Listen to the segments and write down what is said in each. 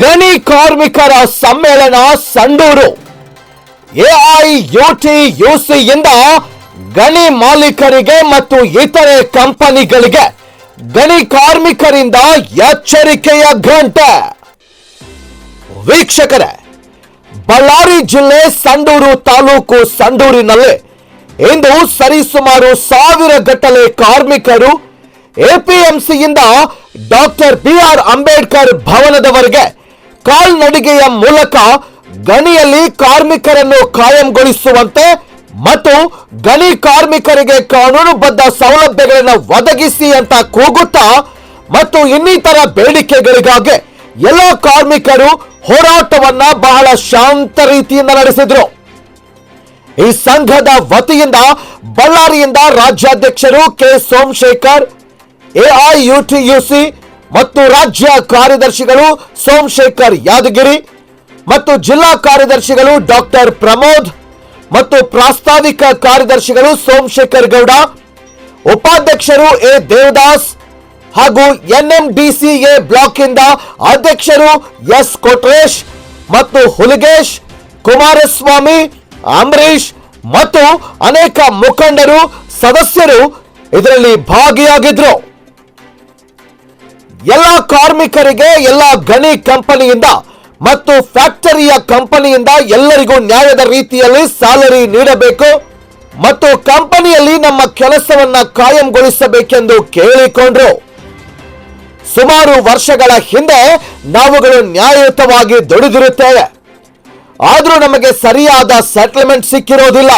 ಗಣಿ ಕಾರ್ಮಿಕರ ಸಮ್ಮೇಳನ ಸಂಡೂರು. ಎಐಯುಟಿಯುಸಿಯಿಂದ ಗಣಿ ಮಾಲೀಕರಿಗೆ ಮತ್ತು ಇತರೆ ಕಂಪನಿಗಳಿಗೆ ಗಣಿ ಕಾರ್ಮಿಕರಿಂದ ಎಚ್ಚರಿಕೆಯ ಗಂಟೆ ವೀಕ್ಷಕರೇ, ಬಳ್ಳಾರಿ ಜಿಲ್ಲೆ ಸಂಡೂರು ತಾಲೂಕು ಸಂಡೂರಿನಲ್ಲಿ ಇಂದು ಸರಿಸುಮಾರು ಸಾವಿರ ಗಟ್ಟಲೆ ಕಾರ್ಮಿಕರು ಎಪಿಎಂಸಿಯಿಂದ ಡಾಕ್ಟರ್ ಬಿ ಆರ್ ಅಂಬೇಡ್ಕರ್ ಭವನದವರೆಗೆ ಕಾಲ್ನಡಿಗೆಯ ಮೂಲಕ ಗಣಿಯಲ್ಲಿ ಕಾರ್ಮಿಕರನ್ನು ಕಾಯಂಗೊಳಿಸುವಂತೆ ಮತ್ತು ಗಣಿ ಕಾರ್ಮಿಕರಿಗೆ ಕಾನೂನುಬದ್ಧ ಸೌಲಭ್ಯಗಳನ್ನು ಒದಗಿಸಿ ಅಂತ ಕೂಗುತ್ತಾ ಮತ್ತು ಇನ್ನಿತರ ಬೇಡಿಕೆಗಳಿಗಾಗಿ ಎಲ್ಲ ಕಾರ್ಮಿಕರು ಹೋರಾಟವನ್ನ ಬಹಳ ಶಾಂತ ರೀತಿಯಿಂದ ನಡೆಸಿದ್ರು. ಈ ಸಂಘದ ವತಿಯಿಂದ ಬಳ್ಳಾರಿಯಿಂದ ರಾಜ್ಯಾಧ್ಯಕ್ಷರು ಕೆ ಸೋಮಶೇಖರ್ ಎಐಯುಟಿಯುಸಿ ಮತ್ತು ರಾಜ್ಯ ಕಾರ್ಯದರ್ಶಿಗಳು ಸೋಮಶೇಖರ್ ಯಾದಗಿರಿ ಮತ್ತು ಜಿಲ್ಲಾ ಕಾರ್ಯದರ್ಶಿಗಳು ಡಾಕ್ಟರ್ ಪ್ರಮೋದ್ ಮತ್ತು ಪ್ರಾಸ್ತಾವಿಕ ಕಾರ್ಯದರ್ಶಿಗಳು ಸೋಮಶೇಖರ್ ಗೌಡ, ಉಪಾಧ್ಯಕ್ಷರು ಎ ದೇವದಾಸ್ ಹಾಗೂ ಎನ್ಎಂಡಿಸಿಎ ಬ್ಲಾಕ್ ಇಂದ ಅಧ್ಯಕ್ಷರು ಎಸ್ ಕೊಟ್ರೇಶ್ ಮತ್ತು ಹುಲಿಗೇಶ್, ಕುಮಾರಸ್ವಾಮಿ, ಅಂಬರೀಶ್ ಮತ್ತು ಅನೇಕ ಮುಖಂಡರು, ಸದಸ್ಯರು ಇದರಲ್ಲಿ ಭಾಗಿಯಾಗಿದ್ರು. ಎಲ್ಲ ಕಾರ್ಮಿಕರಿಗೆ, ಎಲ್ಲ ಗಣಿ ಕಂಪನಿಯಿಂದ ಮತ್ತು ಫ್ಯಾಕ್ಟರಿಯ ಕಂಪನಿಯಿಂದ ಎಲ್ಲರಿಗೂ ನ್ಯಾಯದ ರೀತಿಯಲ್ಲಿ ಸ್ಯಾಲರಿ ನೀಡಬೇಕು ಮತ್ತು ಕಂಪನಿಯಲ್ಲಿ ನಮ್ಮ ಕೆಲಸವನ್ನ ಕಾಯಂಗೊಳಿಸಬೇಕೆಂದು ಕೇಳಿಕೊಂಡ್ರು. ಸುಮಾರು ವರ್ಷಗಳ ಹಿಂದೆ ನಾವುಗಳು ನ್ಯಾಯಯುತವಾಗಿ ದುಡಿದಿರುತ್ತೇವೆ. ಆದರೂ ನಮಗೆ ಸರಿಯಾದ ಸೆಟಲ್ಮೆಂಟ್ ಸಿಕ್ಕಿರೋದಿಲ್ಲ.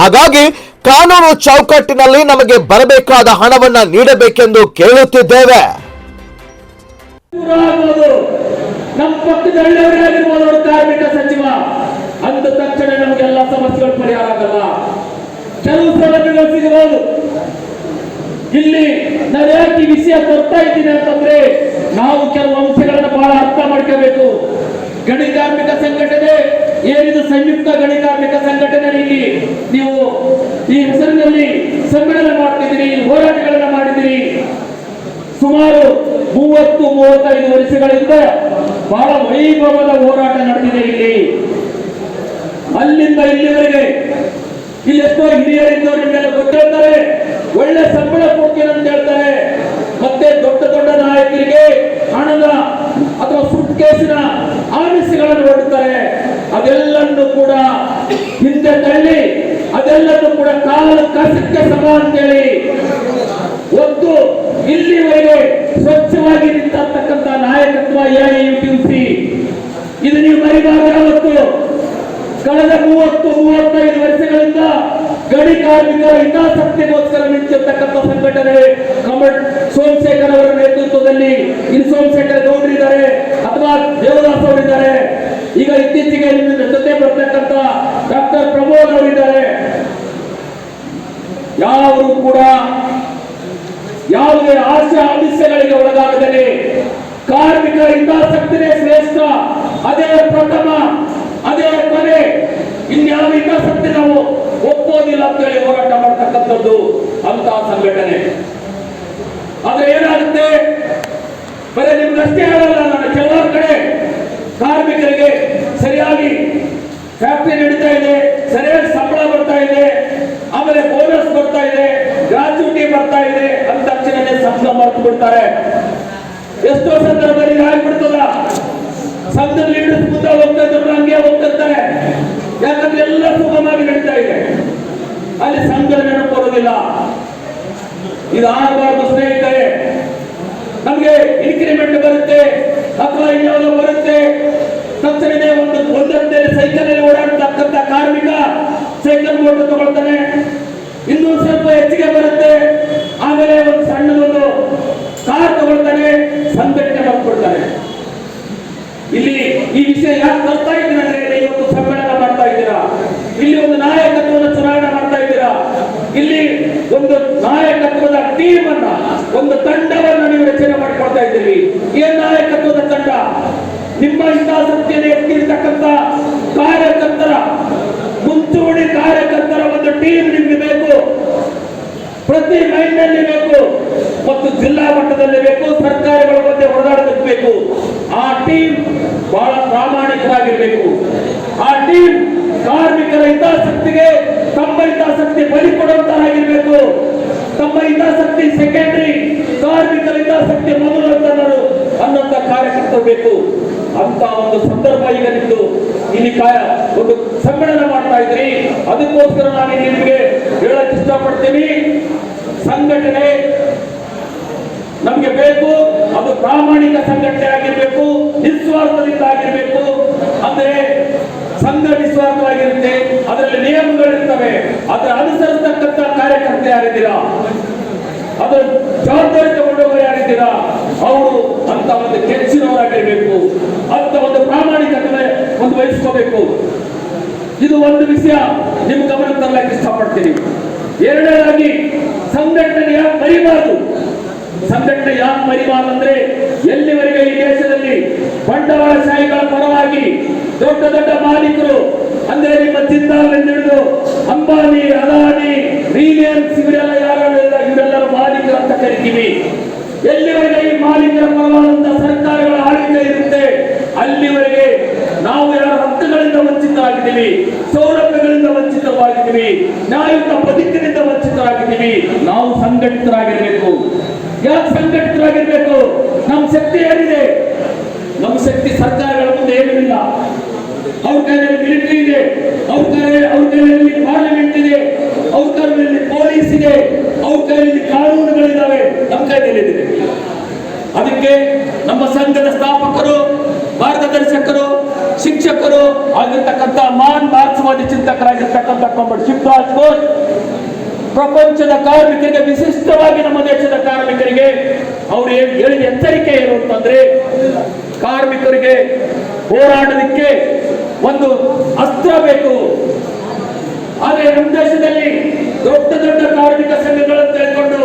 ಹಾಗಾಗಿ ಕಾನೂನು ಚೌಕಟ್ಟಿನಲ್ಲಿ ನಮಗೆ ಬರಬೇಕಾದ ಹಣವನ್ನು ನೀಡಬೇಕೆಂದು ಕೇಳುತ್ತಿದ್ದೇವೆ. ನಮ್ಮ ಪಕ್ಕದಲ್ಲಿಯವರಾಗಿರ್ಬೋದು ಆಗಿರ್ಬೋದು ಕಾರ್ಮಿಕ ಸಚಿವ. ಅಂದ ತಕ್ಷಣ ನಮಗೆಲ್ಲ ಸಮಸ್ಯೆಗಳು ಪರಿಹಾರ ಆಗಲ್ಲ. ಕೆಲವು ಸೌಲಭ್ಯಗಳು ಸಿಗಬಹುದು. ಇಲ್ಲಿ ನಾನು ಯಾಕೆ ವಿಷಯ ತರ್ತಾ ಇದ್ದೀನಿ ಅಂತಂದ್ರೆ ನಾವು ಕೆಲವು ಅಂಶಗಳನ್ನ ಬಹಳ ಅರ್ಥ ಮಾಡ್ಕೋಬೇಕು. ಗಣಿ ಕಾರ್ಮಿಕ ಸಂಘಟನೆ ಏನಿದು ಸಂಯುಕ್ತ ಗಣಿ ಕಾರ್ಮಿಕ ಸಂಘಟನೆ ಇಲ್ಲಿ ನೀವು ಈ ಹೆಸರಿನಲ್ಲಿ ಸಮ್ಮೇಳನ ಮಾಡ್ತಿದ್ದೀರಿ, ಹೋರಾಟಗಳನ್ನ ಮಾಡಿದ್ದೀರಿ. ಸುಮಾರು ಮೂವತ್ತು, ಮೂವತ್ತೈದು ವರ್ಷಗಳಿಂದ ಬಹಳ ವೈಭವದ ಹೋರಾಟ ನಡೆದಿದೆ ಇಲ್ಲಿ. ಅಲ್ಲಿಂದ ಇಲ್ಲಿವರೆಗೆ ಇಲ್ಲಿ ಎಷ್ಟೋ ಹಿರಿಯರಿದ್ದವರು ನಿಮ್ಗೆಲ್ಲ ಗೊತ್ತಿರ್ತಾರೆ. ಒಳ್ಳೆ ಸಂಬಳ ಕೊಡ್ತೀನಿ ಅಂತ ಹೇಳ್ತಾರೆ. ಮತ್ತೆ ದೊಡ್ಡ ದೊಡ್ಡ ನಾಯಕರಿಗೆ ಹಣದ ಅಥವಾ ಸುಟ್ ಕೇಸಿನ ಆಮಿಷಗಳನ್ನು ಹೊರಡ್ತಾರೆ ಅದೆಲ್ಲನ್ನು ಕೂಡ ಹಿಂದೆ ತಳ್ಳಿ, ಅದೆಲ್ಲನ್ನು ಕೂಡ ಕಾಲ ಕಸಕ್ಕೆ ಸಮ ಅಂತೇಳಿ ಒಂದು ಇಲ್ಲಿವರೆಗೆ ಸ್ವಚ್ಛವಾಗಿ ನಿಂತಕ್ಕಂತ ನಾಯಕತ್ವ ಎಐಯುಟಿಸಿ. ಇದು ನೀವು ಮರಿಬಾರದು ಕಳೆದ ಮೂವತ್ತು, ಮೂವತ್ತೈದು ವರ್ಷಗಳಿಂದ ಗಡಿ ಕಾರ್ಮಿಕರ ಹಿತಾಸಕ್ತಿಗೋಸ್ಕರ ನಿಂತಿರ್ತಕ್ಕಂಥ ಸಂಘಟನೆ ಕಮಲ್ ಸೋಮಶೇಖರ್ ಅವರ ನೇತೃತ್ವದಲ್ಲಿ. ಇಲ್ಲಿ ಸೋಮಶೇಖರ್ ಗೌಡರಿದ್ದಾರೆ ಅಥವಾ ದೇವದಾಸ್ ಅವರಿದ್ದಾರೆ ಈಗ ಇತ್ತೀಚೆಗೆ ನಿಮ್ಮ ಜೊತೆ ಬರ್ತಕ್ಕಂಥ ಡಾಕ್ಟರ್ ಪ್ರಮೋದ್ ಅವರಿದ್ದಾರೆ ಯಾರು ಕೂಡ ಯಾವುದೇ ಆಸೆ ಆಮಿಷಗಳಿಗೆ ಒಳಗಾಗದಲ್ಲಿ ಕಾರ್ಮಿಕ ಹಿತಾಸಕ್ತಿನೇ ಶ್ರೇಷ್ಠ, ಅದೇ ಪ್ರಥಮ, ಅದೇ ಕೊನೆ. ಇನ್ಯಾವ ಹಿತಾಸಕ್ತಿ ನಾವು ಒಪ್ಪೋದಿಲ್ಲ ಅಂತ ಹೇಳಿ ಹೋರಾಟ ಮಾಡ್ತಕ್ಕಂಥದ್ದು ಅಂತ ಸಂಘಟನೆ. ಆದ್ರೆ ಏನಾಗುತ್ತೆ? ಬರೀ ನಿಮ್ಗಷ್ಟೇ ಹೇಳಲ್ಲ, ನಾನು ಕೆಲವರ ಕಡೆ ಕಾರ್ಮಿಕರಿಗೆ ಸರಿಯಾಗಿ ಫ್ಯಾಕ್ಟರಿ ನಡೀತಾ ಇದೆ, ಸರಿಯಾಗಿ ಸಂಬಳ ಬರ್ತಾ ಇದೆ, ಆಮೇಲೆ ಬೋನಸ್ ಬರ್ತಾ ಇದೆ ಗ್ರಾಚ್ಯುಟಿ ಬರ್ತಾ ಇದೆ. ತಕ್ಷಣನೇ ಮರೆತು ಬಿಡ್ತಾರೆ ಎಷ್ಟೋ ಸಂದರ್ಭದಲ್ಲಿ ಆಗ್ಬಿಡ್ತದ ಸಂಘದ ಲೀಡರ್ಸ್ ಮುಂದೆ ಹೋಗ್ತಾ ಇದ್ರು ಹಂಗೆ ಹೋಗ್ತಿರ್ತಾರೆ ಯಾಕಂದ್ರೆ ಎಲ್ಲ ಸುಗಮವಾಗಿ ನಡೀತಾ ಇದೆ. ಅಲ್ಲಿ ಸಂಘದ ನೆನಪು ಬರೋದಿಲ್ಲ ಇದು ಆಗಬಾರ್ದು ಸ್ನೇಹಿತರೆ. ನಮ್ಗೆ ಇನ್ಕ್ರಿಮೆಂಟ್ ಬರುತ್ತೆ ಅಥವಾ ಇನ್ಯಾವುದೋ ಬರುತ್ತೆ. ತಕ್ಷಣವೇ ಒಂದು ಒಂದೊಂದೇ ಸೈಕಲ್ ಅಲ್ಲಿ ಓಡಾಡ್ತಕ್ಕಂಥ ಕಾರ್ಮಿಕ ಸೈಕಲ್ ಮೋಟರ್ ತಗೊಳ್ತಾನೆ. ಇನ್ನೂ ಸ್ವಲ್ಪ ಹೆಚ್ಚಿಗೆ ಬರುತ್ತೆ. ಆಮೇಲೆ ಒಂದು ಸಣ್ಣದೊಂದು ಕಾರ್ ತಗೊಳ್ತಾನೆ ಸಂಘಟನೆ ಮಾಡ್ಕೊಡ್ತಾನೆ ಇಲ್ಲಿ ಈ ವಿಷಯ ಯಾಕೆ ತರ್ತಾ ಇದ್ದೀನಿ ಅಂದ್ರೆ ಇವತ್ತು ಸಮ್ಮೇಳನ ಮಾಡ್ತಾ ಇದ್ದೀರಾ? ಇಲ್ಲಿ ಒಂದು ನಾಯಕತ್ವದ ಚುನಾವಣೆ ಮಾಡ್ತಾ ಇದ್ದೀರಾ? ಇಲ್ಲಿ ಒಂದು ನಾಯಕತ್ವದ ಟೀಮ್ ಅನ್ನ ಒಂದು ತಂಡವನ್ನ ನೀವು ರಚನೆ ಮಾಡ್ಕೊಳ್ತಾ ಇದ್ದೀರಿ. ಏನ್ ನಾಯಕತ್ವದ ತಂಡ? ನಿಮ್ಮ ಹಿತಾಸಕ್ತಿಯನ್ನು ಎತ್ತಿರ್ತಕ್ಕಂಥ ಕಾರ್ಯಕರ್ತರ, ಮುಂಚೂಣಿ ಕಾರ್ಯಕರ್ತರ ಒಂದು ಟೀಮ್ ನಿಮ್ಗೆ ಬೇಕು ಪ್ರತಿ ಮೈಂಡ್ನಲ್ಲಿ ಬೇಕು ಮತ್ತು ಜಿಲ್ಲಾ ಮಟ್ಟದಲ್ಲಿ ಬೇಕು, ಸರ್ಕಾರಗಳ ಮಧ್ಯೆ ಹೊಡೆದಾಡಬೇಕು ಆ ಟೀಮ್ ಬಹಳ ಪ್ರಾಮಾಣಿಕರಾಗಿರಬೇಕು. ಆ ಟೀಮ್ ಕಾರ್ಮಿಕರ ಹಿತಾಸಕ್ತಿಗೆ ತಮ್ಮ ಹಿತಾಸಕ್ತಿ ಬಲಿ ಕೊಡುವಂತರಾಗಿರ್ಬೇಕು ತಮ್ಮ ಹಿತಾಸಕ್ತಿ ಸೆಕೆಂಡರಿ ಕಾರ್ಮಿಕರ ಹಿತಾಸಕ್ತಿ ಮೊದಲು ಅಂತ ನಾನು ಕಾರ್ಯಕರ್ತರು ಬೇಕು ಅಂತ ಒಂದು ಸಂದರ್ಭ ಈಗ ನಿಮ್ದು ಇಲ್ಲಿ ಕಾಯ ಒಂದು ಸಮ್ಮೇಳನ ಮಾಡ್ತಾ ಇದ್ರಿ. ಅದಕ್ಕೋಸ್ಕರ ನಾನು ನಿಮಗೆ ಹೇಳಕ್ ಇಷ್ಟಪಡ್ತೀನಿ. ಸಂಘಟನೆ ನಮ್ಗೆ ಬೇಕು, ಅದು ಪ್ರಾಮಾಣಿಕ ಸಂಘಟನೆ ಆಗಿರಬೇಕು, ನಿಸ್ವಾರ್ಥದಿಂದ ಆಗಿರಬೇಕು. ಅಂದ್ರೆ ಸಂಘ ನಿಸ್ವಾರ್ಥವಾಗಿರುತ್ತೆ, ಅದರಲ್ಲಿ ನಿಯಮಗಳಿರ್ತವೆ. ಅದರ ಅನುಸರಿಸತಕ್ಕಂತ ಕಾರ್ಯಕರ್ತ ಯಾರಿದ್ದೀರಾ? ಅದರ ಜವಾಬ್ದಾರಿ ತಗೊಂಡವರು ಯಾರಿದ್ದೀರಾ? ಅವರು ಅಂತ ಒಂದು ಕೆಚ್ಚಿನವರಾಗಿರಬೇಕು. ಅಂತ ಒಂದು ಪ್ರಾಮಾಣಿಕತೆ ಒಂದು ವಹಿಸ್ಕೋಬೇಕು. ಇದು ಒಂದು ವಿಷಯ ನಿಮ್ ಗಮನ ತರಲಿಕ್ಕೆ ಇಷ್ಟಪಡ್ತೀನಿ. ಎರಡನೇದಾಗಿ, ಸಂಘಟನೆಯ ಮರಿಬಾರದು ಸಂಘಟನೆ ಯಾಕೆ ಮರಿಬಾರದು ಅಂದ್ರೆ ಎಲ್ಲಿವರೆಗೆ ಈ ದೇಶದಲ್ಲಿ ಬಂಡವಾಳಶಾಹಿಗಳ ಪರವಾಗಿ ದೊಡ್ಡ ದೊಡ್ಡ ಮಾಲೀಕರು, ಅಂದ್ರೆ ನಿಮ್ಮ ಜಿಂದಾಲ್ ಹಿಡಿದು ಅಂಬಾನಿ, ಅದಾನಿ ರಿಲಯನ್ಸ್ ಇವರೆಲ್ಲ ಯಾರು ಇವರೆಲ್ಲರೂ ಮಾಲೀಕರು ಅಂತ ಕರಿತೀವಿ. ಎಲ್ಲಿವರೆಗೆ ಈ ಮಾಲೀಕರ ಪರವಾದಂತಹ ಸರ್ಕಾರಗಳ ಆಡಳಿತ ಇರುತ್ತೆ? ಅಲ್ಲಿವರೆಗೆ ನಾವು ಯಾರ ಹಕ್ಕುಗಳಿಂದ ವಂಚಿತರಾಗಿದ್ದೀವಿ, ಸೌಲಭ್ಯಗಳಿಂದ ವಂಚಿತವಾಗಿದ್ದೀವಿ, ನ್ಯಾಯಯುತ ಬದುಕಿನಿಂದ ವಂಚಿತರಾಗಿದ್ದೀವಿ. ನಾವು ಸಂಘಟಿತರಾಗಿರ್ಬೇಕು. ಯಾಕೆ ಸಂಘಟಿತರಾಗಿರ್ಬೇಕು. ನಮ್ಮ ಶಕ್ತಿ ಏನಿದೆ? ನಮ್ಮ ಶಕ್ತಿ ಸರ್ಕಾರಗಳ ಮುಂದೆ ಏನೂ ಇಲ್ಲ ಅವ್ರ ಕೈಯಲ್ಲಿ ಮಿಲಿಟರಿ ಇದೆ. ಅವ್ರ ಕೈ ಅವ್ರ ಕೈಯಲ್ಲಿ ಪಾರ್ಲಿಮೆಂಟ್ ಇದೆ. ಅವ್ರ ಕೈಯಲ್ಲಿ ಪೊಲೀಸ್ ಇದೆ. ಅವ್ರ ಕೈಯಲ್ಲಿ ಕಾನೂನುಗಳಿದ್ದಾವೆ ನಮ್ಮ ಕೈಯಲ್ಲಿ ಅದಕ್ಕೆ ನಮ್ಮ ಸಂಘದ ಸ್ಥಾಪಕರು ಮಾರ್ಗದರ್ಶಕರು ಶಿಕ್ಷಕರು ಆಗಿರ್ತಕ್ಕಂಥ ಮಾನ್ ಮಾರ್ಕ್ಸ್ವಾದಿ ಚಿಂತಕರಾಗಿರ್ತಕ್ಕಂಥ ಕಂಬಡ್ ಶಿವರಾಜ್ ಘೋಷ್ ಪ್ರಪಂಚದ ಕಾರ್ಮಿಕರಿಗೆ, ವಿಶಿಷ್ಟವಾಗಿ ನಮ್ಮ ದೇಶದ ಕಾರ್ಮಿಕರಿಗೆ ಅವರು ಹೇಳಿದ ಎಚ್ಚರಿಕೆ ಏನು ಅಂತಂದ್ರೆ, ಕಾರ್ಮಿಕರಿಗೆ ಹೋರಾಡಲಿಕ್ಕೆ ಒಂದು ಅಸ್ತ್ರ ಬೇಕು. ಆದ್ರೆ ನಮ್ಮ ದೇಶದಲ್ಲಿ ದೊಡ್ಡ ದೊಡ್ಡ ಕಾರ್ಮಿಕ ಸಂಘಗಳನ್ನು ತೆಗೆದುಕೊಂಡು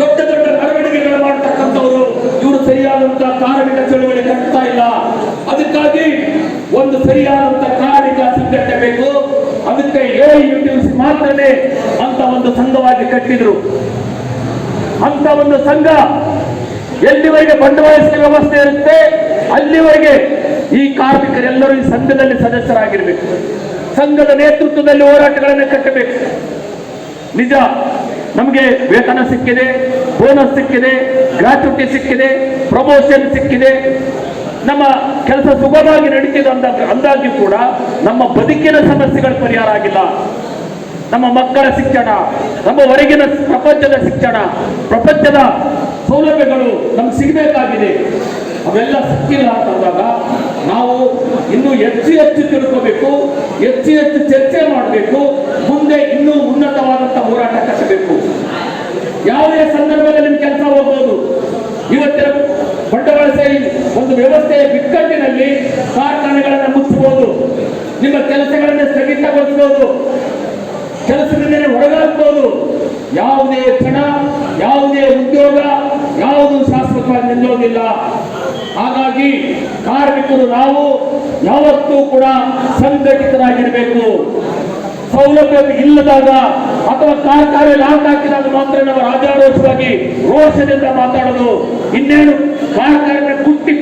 ದೊಡ್ಡ ದೊಡ್ಡ ಮೆರವಣಿಗೆಗಳು ಮಾಡತಕ್ಕಂಥವ್ರು ಇವರು ಸರಿಯಾದಂತಹ ಕಾರ್ಮಿಕ ಚಳುವಳಿ ಕಟ್ತಾ ಇಲ್ಲ. ಅದಕ್ಕಾಗಿ ಒಂದು ಸರಿಯಾದಂತಹ ಅದಕ್ಕೆ ತಿಳಿಸಿ ಮಾತ್ರನೇ ಅಂತ ಒಂದು ಸಂಘವಾಗಿ ಕಟ್ಟಿದ್ರು. ಅಂತ ಒಂದು ಸಂಘ ಎಲ್ಲಿವರೆಗೆ ಬಂಡವಾಳಶಾಹಿ ವ್ಯವಸ್ಥೆ ಇರುತ್ತೆ, ಅಲ್ಲಿವರೆಗೆ ಈ ಕಾರ್ಮಿಕರೆಲ್ಲರೂ ಈ ಸಂಘದಲ್ಲಿ ಸದಸ್ಯರಾಗಿರ್ಬೇಕು. ಸಂಘದ ನೇತೃತ್ವದಲ್ಲಿ ಹೋರಾಟಗಳನ್ನು ಕಟ್ಟಬೇಕು. ನಿಜ, ನಮಗೆ ವೇತನ ಸಿಕ್ಕಿದೆ, ಬೋನಸ್ ಸಿಕ್ಕಿದೆ ಗ್ರಾಚ್ಯುಟಿ ಸಿಕ್ಕಿದೆ, ಪ್ರಮೋಷನ್ ಸಿಕ್ಕಿದೆ. ನಮ್ಮ ಕೆಲಸ ಸುಗಮವಾಗಿ ನಡೀತಿದೆ ಅಂದ ಅಂದಾಗ್ಯೂ ಕೂಡ ನಮ್ಮ ಬದುಕಿನ ಸಮಸ್ಯೆಗಳು ಪರಿಹಾರ ಆಗಿಲ್ಲ. ನಮ್ಮ ಮಕ್ಕಳ ಶಿಕ್ಷಣ, ನಮ್ಮ ಹೊರಗಿನ ಪ್ರಪಂಚದ ಶಿಕ್ಷಣ, ಪ್ರಪಂಚದ ಸೌಲಭ್ಯಗಳು ನಮ್ಗೆ ಸಿಗಬೇಕಾಗಿದೆ. ಅವೆಲ್ಲ ಸಿಕ್ಕಿಲ್ಲ ಅಂತಂದಾಗ ನಾವು ಇನ್ನೂ ಹೆಚ್ಚು ಹೆಚ್ಚು ತಿಳ್ಕೋಬೇಕು, ಹೆಚ್ಚು ಹೆಚ್ಚು ಚರ್ಚೆ ಮಾಡಬೇಕು ಮುಂದೆ ಇನ್ನೂ ಉನ್ನತವಾದಂತಹ ಹೋರಾಟ ಕಟ್ಟಬೇಕು ಯಾವುದೇ ಸಂದರ್ಭದಲ್ಲಿ ನಿಮ್ಮ ಕೆಲಸ ಹೋಗ್ಬೋದು ಇವತ್ತಿನ ಬಂಡವಾಳಶಾಹಿ ಒಂದು ವ್ಯವಸ್ಥೆಯ ಬಿಕ್ಕಟ್ಟಿನಲ್ಲಿ ಕಾರ್ಖಾನೆಗಳನ್ನು ಮುಚ್ಚಬಹುದು. ನಿಮ್ಮ ಕೆಲಸಗಳನ್ನು ಸ್ಥಗಿತಗೊಳಿಸಬಹುದು. ಕೆಲಸದಿಂದ ಹೊರಗಾಗಬಹುದು. ಯಾವುದೇ ಕ್ಷಣ ಯಾವುದೇ ಉದ್ಯೋಗ, ಯಾವುದು ಶಾಶ್ವತವಾಗಿ ನಿಲ್ಲೋದಿಲ್ಲ. ಹಾಗಾಗಿ ಕಾರ್ಮಿಕರು ನಾವು ಯಾವತ್ತೂ ಕೂಡ ಸಂಘಟಿತರಾಗಿರಬೇಕು. ಸೌಲಭ್ಯ ಇಲ್ಲದಾಗ ಅಥವಾ ಕಾರ್ಖಾನೆ ಲಾಕ್ ಹಾಕಿದಾಗ ಮಾತ್ರ ನಾವು ರಾಜಾರೋಷವಾಗಿ ರೋಷದಿಂದ ಮಾತಾಡೋದು. ಇನ್ನೇನು ಕಾರ್ಖಾನೆ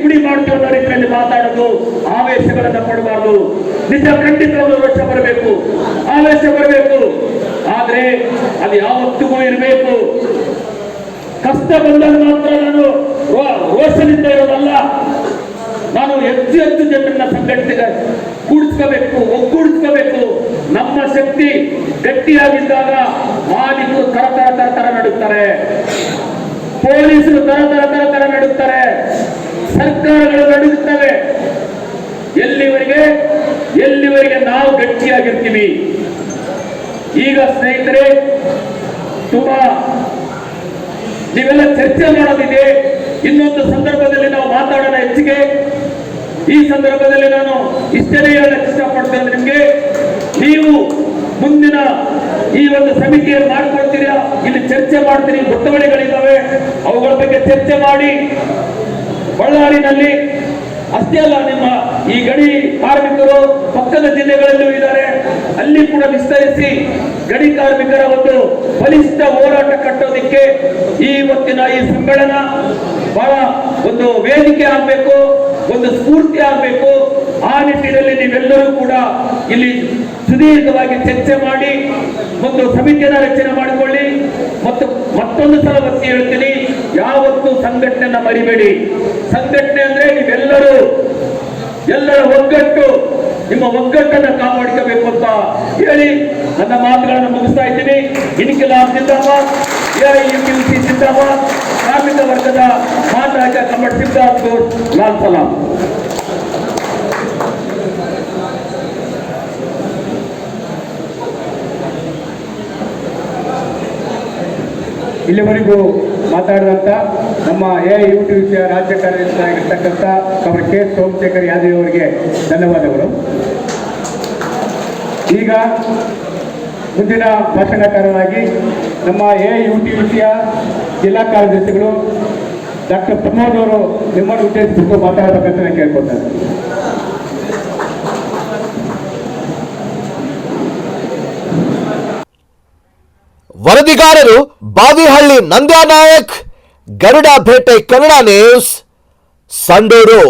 ಪುಡಿ ಮಾಡ್ತೇವೆ ರೀತಿಯಲ್ಲಿ ಮಾತಾಡೋದು, ಆವೇಶಗಳನ್ನು ಪಡಬಾರ್ದು ನಿಜ ಖಂಡಿತವಾಗಿ ರೋಷ ಬರಬೇಕು. ಆವೇಶ ಬರಬೇಕು. ಆದ್ರೆ ಅದು ಯಾವತ್ತಿಗೂ ಇರಬೇಕು. ಕಷ್ಟ ಬಂದಾಗ ಮಾತ್ರ ನಾನು ರೋಷದಿಂದ ಇರೋದಲ್ಲ. ನಾನು ಹೆಚ್ಚು ಹೆಚ್ಚು ಜನರನ್ನ ಸಂಘಟಿತ ಕೂಡಿಸ್ಕೋಬೇಕು, ಒಗ್ಗೂಡಿಸ್ಕೋಬೇಕು. ನಮ್ಮ ಶಕ್ತಿ ಗಟ್ಟಿಯಾಗಿದ್ದಾಗ ಮಾಲೀಕರು ತರ ತರ ತರ ತರ ನಡುತ್ತಾರೆ. ಪೊಲೀಸರು ತರ ತರ ತರ ತರ ನಡುತ್ತಾರೆ. ಸರ್ಕಾರಗಳು ನಡೆಸುತ್ತವೆ. ಎಲ್ಲಿವರೆಗೆ? ಎಲ್ಲಿವರೆಗೆ ನಾವು ಗಟ್ಟಿಯಾಗಿರ್ತೀವಿ? ಈಗ ಸ್ನೇಹಿತರೆ, ತುಂಬಾ ನೀವೆಲ್ಲ ಚರ್ಚೆ ಮಾಡೋದಿದೆ. ಇನ್ನೊಂದು ಸಂದರ್ಭದಲ್ಲಿ ನಾವು ಮಾತಾಡೋಣ ಹೆಚ್ಚಿಗೆ. ಈ ಸಂದರ್ಭದಲ್ಲಿ ನಾನು ಇಷ್ಟೇ ಹೇಳಕ್ಕೆ ಇಷ್ಟಪಡ್ತೇನೆ ನಿಮಗೆ. ನೀವು ಮುಂದಿನ ಈ ಒಂದು ಸಮಿತಿಯನ್ನು ಮಾಡ್ಕೊಳ್ತೀರಾ ಇಲ್ಲಿ ಚರ್ಚೆ ಮಾಡ್ತೀರಿ ಗೊತ್ತವಳಿಗಳಿದ್ದಾವೆ. ಅವುಗಳ ಬಗ್ಗೆ ಚರ್ಚೆ ಮಾಡಿ. ಬಳ್ಳಾರಿನಲ್ಲಿ ಅಷ್ಟೇ ಅಲ್ಲ, ನಿಮ್ಮ ಈ ಗಡಿ ಕಾರ್ಮಿಕರು ಪಕ್ಕದ ಜಿಲ್ಲೆಗಳಲ್ಲೂ ಇದ್ದಾರೆ. ಅಲ್ಲಿ ಕೂಡ ವಿಸ್ತರಿಸಿ ಗಡಿ ಕಾರ್ಮಿಕರ ಒಂದು ಬಲಿಷ್ಠ ಹೋರಾಟ ಕಟ್ಟೋದಿಕ್ಕೆ ಈ ಇವತ್ತಿನ ಈ ಸಮ್ಮೇಳನ ಬಹಳ ಒಂದು ವೇದಿಕೆ ಆಗಬೇಕು, ಒಂದು ಸ್ಫೂರ್ತಿ ಆಗಬೇಕು. ಆ ನಿಟ್ಟಿನಲ್ಲಿ ನೀವೆಲ್ಲರೂ ಕೂಡ ಇಲ್ಲಿ ಸುದೀರ್ಘವಾಗಿ ಚರ್ಚೆ ಮಾಡಿ, ಒಂದು ಸಮಿತಿಯನ್ನ ರಚನೆ ಮಾಡಿಕೊಳ್ಳಿ. ಮತ್ತು ಮತ್ತೊಂದು ಸಲ ಒತ್ತಿ ಹೇಳ್ತೀನಿ, ಯಾವತ್ತು ಸಂಘಟನೆಯನ್ನ ಮರಿಬೇಡಿ. ಸಂಘಟನೆ ಅಂದ್ರೆ ನೀವೆಲ್ಲರೂ ಎಲ್ಲರ ಒಗ್ಗಟ್ಟು, ನಿಮ್ಮ ಒಗ್ಗಟ್ಟನ್ನು ಕಾಪಾಡ್ಕೋಬೇಕು ಅಂತ ಹೇಳಿ ನನ್ನ ಮಾತುಗಳನ್ನು ಮುಗಿಸ್ತಾ ಇದ್ದೀನಿ. ಇನ್ಕಿಲಾಬ್ ಜಿಂದಾಬಾದ್ ಸಿ ಜಿಂದಾಬಾದ್ ಕಾರ್ಮಿಕ ವರ್ಗದ ಮಾತನಾಡಿದ ಕಮಟ್ ಗೌಡ್, ಲಾಲ್ ಸಲಾಂ ಇಲ್ಲಿವರೆಗೂ ಮಾತಾಡಿದಂಥ ನಮ್ಮ ಎ ಯು ಟಿ ವಿಷಯ ರಾಜ್ಯ ಕಾರ್ಯದರ್ಶಿಯಾಗಿರ್ತಕ್ಕಂಥ ಅವರ ಕೆ ಸೋಮಶೇಖರ್ ಯಾದವ್ ಅವರಿಗೆ ಧನ್ಯವಾದಗಳು. ಈಗ ಮುಂದಿನ ಭಾಷಣಕಾರರಾಗಿ ನಮ್ಮ ಎ ಯು ಟಿ ವಿಷಯ ಜಿಲ್ಲಾ ಕಾರ್ಯದರ್ಶಿಗಳು ಡಾಕ್ಟರ್ ಪ್ರಮೋದ್ ಅವರು ನಿಮ್ಮನ್ನು ಉದ್ದೇಶಿಸಿಕೊಂಡು ಮಾತಾಡಬೇಕಂತ ನಾನು ಕೇಳ್ಕೊಳ್ತೇನೆ. ವರದಿಗಾರರು ಬಾವಿಹಳ್ಳಿ ನಂದ್ಯಾ ನಾಯಕ್ ಗರುಡ ಭೇಟೆ ಕನ್ನಡ ನ್ಯೂಸ್ ಸಂಡೂರು.